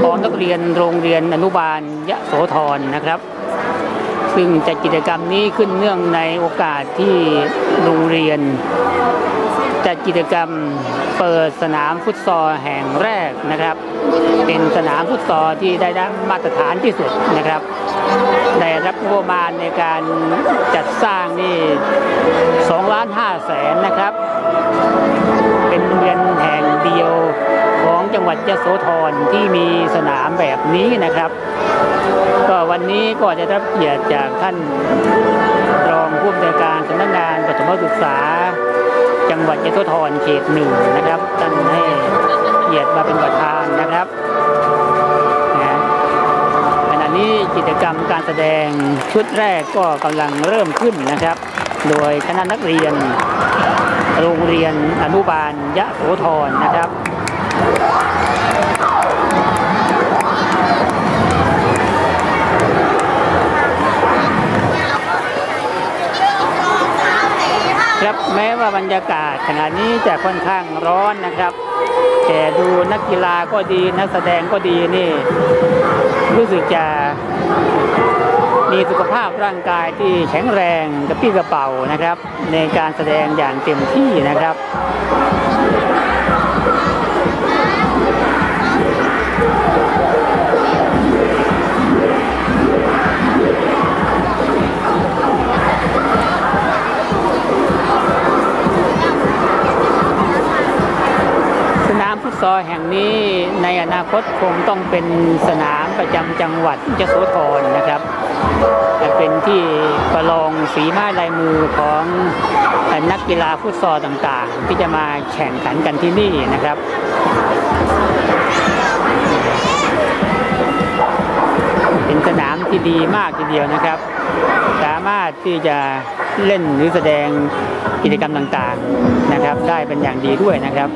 ของนักเรียนโรงเรียนอนุบาลยะโสธรนะครับ ซึ่งจัดกิจกรรมนี้ขึ้นเนื่องในโอกาสที่โรงเรียน จัดกิจกรรมเปิดสนามฟุตซอลแห่งแรกนะครับ เป็นสนามฟุตซอลที่ได้รับมาตรฐานที่สุดนะครับได้รับงบประมาณในการจัดสร้างนี่2ล้าน5แสนนะครับ เป็นโรงเรียนแห่งเดียว งจังหวัดยโสธรที่มีสนามแบบนี้นะครับ ก็วันนี้ก็จะได้รับเกียรติจากท่านรองผู้อำนวยการสำนักงานประถมศึกษา จังหวัดยโสธรเขตหนึ่งนะครับท่านให้เกียรติมาเป็นประธานนะครับขณะนี้กิจกรรมการแสดงชุดแรกก็กำลังเริ่มขึ้นนะครับ โดยคณะนักเรียน โรงเรียนอนุบาลยะโสธรนะครับ ครับแม้ว่าบรรยากาศขณะนี้จะค่อนข้างร้อนนะครับ แต่ดูนักกีฬาก็ดีนักแสดงก็ดีนี่ รู้สึกจะมีสุขภาพร่างกายที่แข็งแรงกระปี้กระเป๋านะครับ ในการแสดงอย่างเต็มที่นะครับ ซอแห่งนี้ในอนาคตคงต้องเป็นสนามประจำจังหวัดยโสธรนะครับจะเป็นที่ประลองฝีไม้ลายมือของนักกีฬาฟุตซอลต่างๆ ที่จะมาแข่งขันกันที่นี่นะครับเป็นสนามที่ดีมากทีเดียวนะครับ สามารถที่จะเล่นหรือแสดง กิจกรรมต่างๆนะครับ ได้เป็นอย่างดีด้วยนะครับ